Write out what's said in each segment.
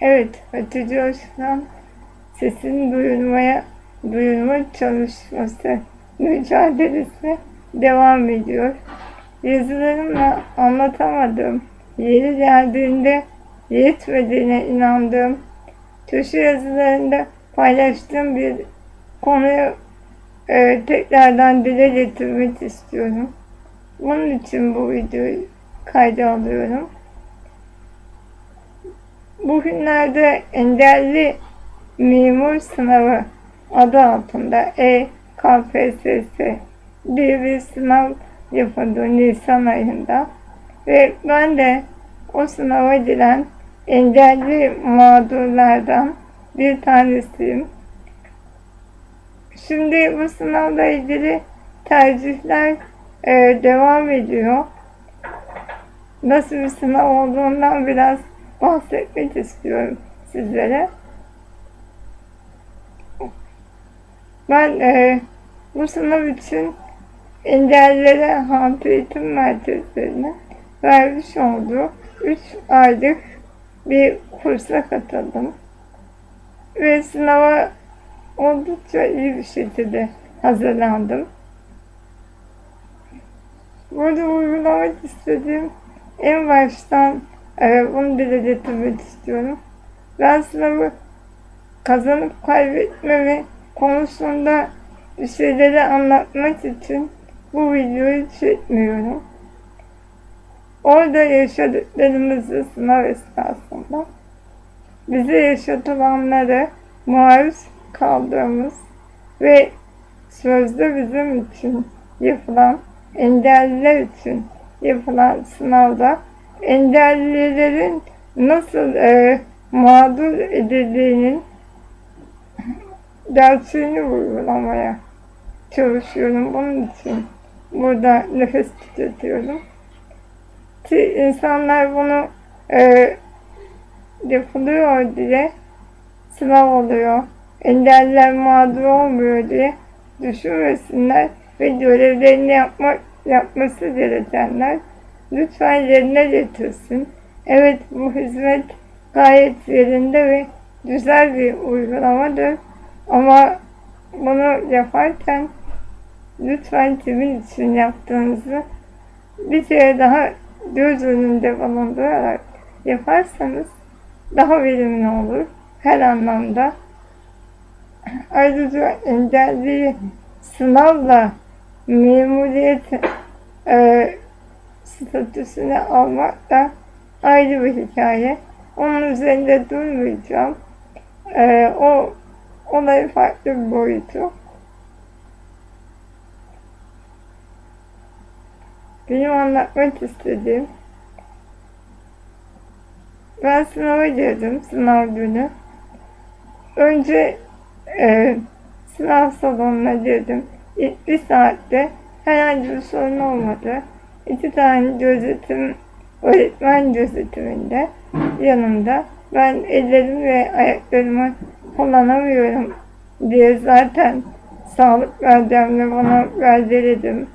Evet, Hatice Özkan sesini duyurmaya, duyurma çalışması mücadelesine devam ediyor. Yazılarımla anlatamadığım, yeri geldiğinde yetmediğine inandığım, köşe yazılarında paylaştığım bir konuyu e, tekrardan dile getirmek istiyorum. Bunun için bu videoyu kayda alıyorum. Bugünlerde engelli memur sınavı adı altında E-KPSS diye bir sınav yapıldı Nisan ayında. Ve ben de o sınava giren engelli mağdurlardan bir tanesiyim. Şimdi bu sınavla ilgili tercihler e, devam ediyor. Nasıl bir sınav olduğundan biraz bahsetmek istiyorum sizlere. Ben e, bu sınav için engellilere halk eğitim merkezlerine vermiş olduğu 3 aylık bir kursa katıldım. Ve sınava oldukça iyi bir şekilde hazırlandım. Burada uygulamak istediğim en baştan e, bunu dile getirmek istiyorum. Ben sınavı kazanıp kaybetmemi konusunda bir şeyleri anlatmak için bu videoyu çekmiyorum. Orada yaşadıklarımızı sınav esnasında bize yaşatılanları maruz kaldığımız ve sözde bizim için yapılan engelliler için yapılan sınavda engellilerin nasıl e, mağdur edildiğinin dersini uygulamaya çalışıyorum. Bunun için burada nefes tutuyorum. Ki insanlar bunu e, yapılıyor diye sınav oluyor. Engeller mağdur olmuyor diye düşünmesinler ve görevlerini yapmak yapması gerekenler lütfen yerine getirsin. Evet bu hizmet gayet yerinde ve güzel bir uygulamadır. Ama bunu yaparken lütfen kimin için yaptığınızı bir kere daha göz önünde bulundurarak yaparsanız daha verimli olur her anlamda. Ayrıca engelli sınavla memuriyet e, statüsünü almak da ayrı bir hikaye. Onun üzerinde durmayacağım. E, o olay farklı bir boyutu. Benim anlatmak istediğim ben sınava girdim, sınav günü. Önce e, sınav salonuna girdim. İlk bir saatte herhangi bir sorun olmadı. İki tane gözetim, öğretmen gözetiminde yanımda. Ben ellerim ve ayaklarımı kullanamıyorum diye zaten sağlık verdiğimle bana verdiredim.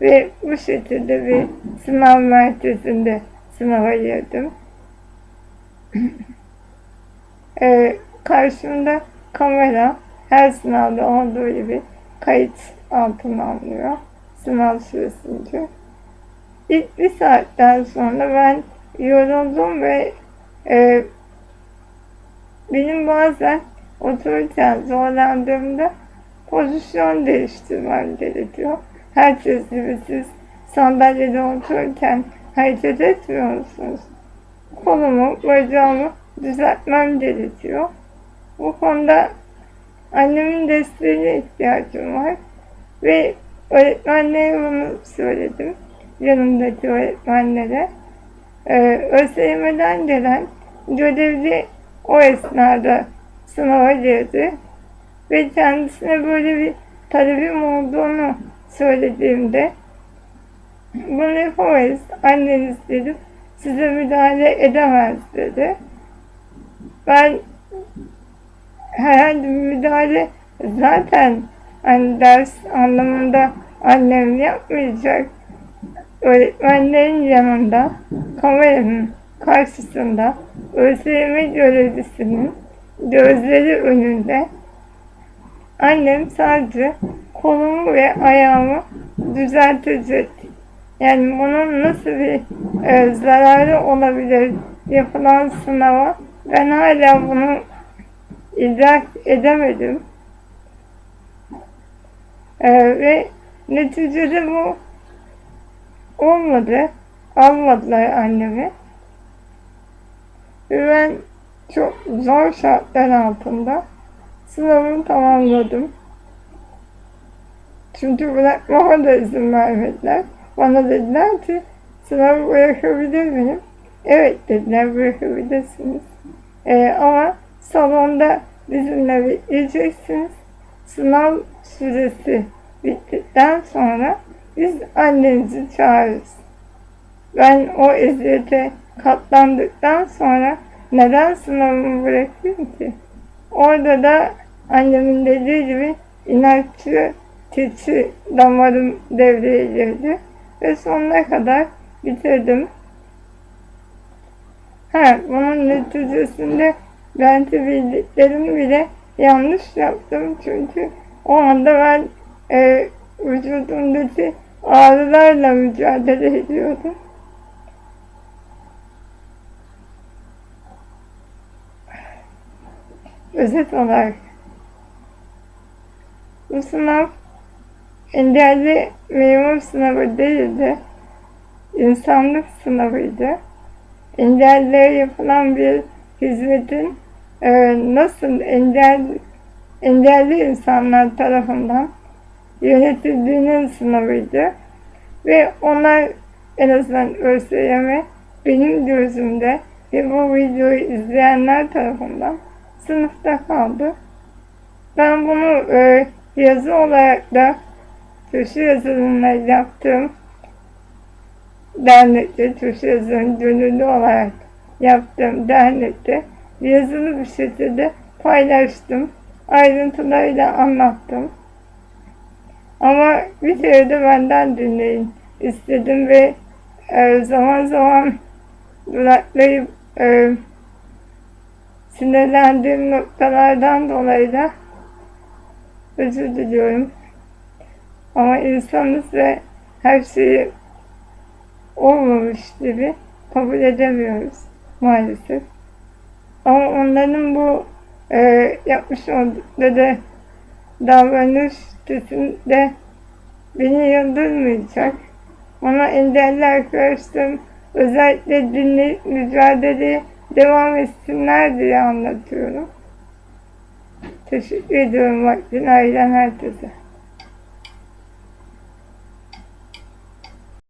Ve bu şekilde bir sınav merkezinde sınava girdim. ee, karşımda kamera her sınavda olduğu gibi kayıt altına alıyor sınav süresince. Bir saatten sonra ben yoruldum ve e, benim bazen otururken zorlandığımda pozisyon değiştirmem gerekiyor. Herkes gibi siz sandalyede otururken hareket etmiyor musunuz? Kolumu, bacağımı düzeltmem gerekiyor. Bu konuda annemin desteğine ihtiyacım var. Ve öğretmenlere bunu söyledim. Yanımdaki öğretmenlere. Ee, ÖSYM'den gelen görevli o esnada sınava girdi. Ve kendisine böyle bir talebim olduğunu söylediğimde bunu yapamayız. Anneniz dedim size müdahale edemez dedi. Ben herhangi müdahale zaten hani ders anlamında annem yapmayacak. Öğretmenlerin yanında kameranın karşısında ÖSYM görevlisinin gözleri önünde annem sadece kolumu ve ayağımı düzeltecek. Yani bunun nasıl bir e, zararı olabilir yapılan sınava ben hala bunu idrak edemedim. E, ve neticede bu olmadı. Almadılar annemi. Ve ben çok zor şartlar altında sınavımı tamamladım. Çünkü bırakmama da izin vermediler. Bana dediler ki sınavı bırakabilir miyim? Evet dediler bırakabilirsiniz. Ee, ama salonda bizimle bekleyeceksiniz. Sınav süresi bittikten sonra biz annenizi çağırırız. Ben o eziyete katlandıktan sonra neden sınavımı bırakayım ki? Orada da annemin dediği gibi inatçı keçi damarım devreye girdi ve sonuna kadar bitirdim. Ha, bunun neticesinde ben de bildiklerimi bile yanlış yaptım çünkü o anda ben e, vücudumdaki ağrılarla mücadele ediyordum. Özet olarak bu sınav engelli memur sınavı değildi. insanlık sınavıydı. Engellilere yapılan bir hizmetin e, nasıl engel, engelli insanlar tarafından yönetildiğinin sınavıydı. Ve onlar en azından ÖSYM benim gözümde ve bu videoyu izleyenler tarafından sınıfta kaldı. Ben bunu e, yazı olarak da köşe yazılımla yaptığım dernekte, köşe yazılım gönüllü olarak yaptığım dernekte yazılı bir şekilde paylaştım. Ayrıntılarıyla anlattım. Ama bir kere de benden dinleyin istedim ve e, zaman zaman duraklayıp e, sinirlendiğim noktalardan dolayı da özür diliyorum. Ama insanız ve her şeyi olmamış gibi kabul edemiyoruz maalesef. Ama onların bu e, yapmış oldukları davranış kesinlikle beni yıldırmayacak. Ona engelli arkadaşlarım özellikle dinleyip mücadeleye devam etsinler diye anlatıyorum. Teşekkür ediyorum vaktini ayıran herkese.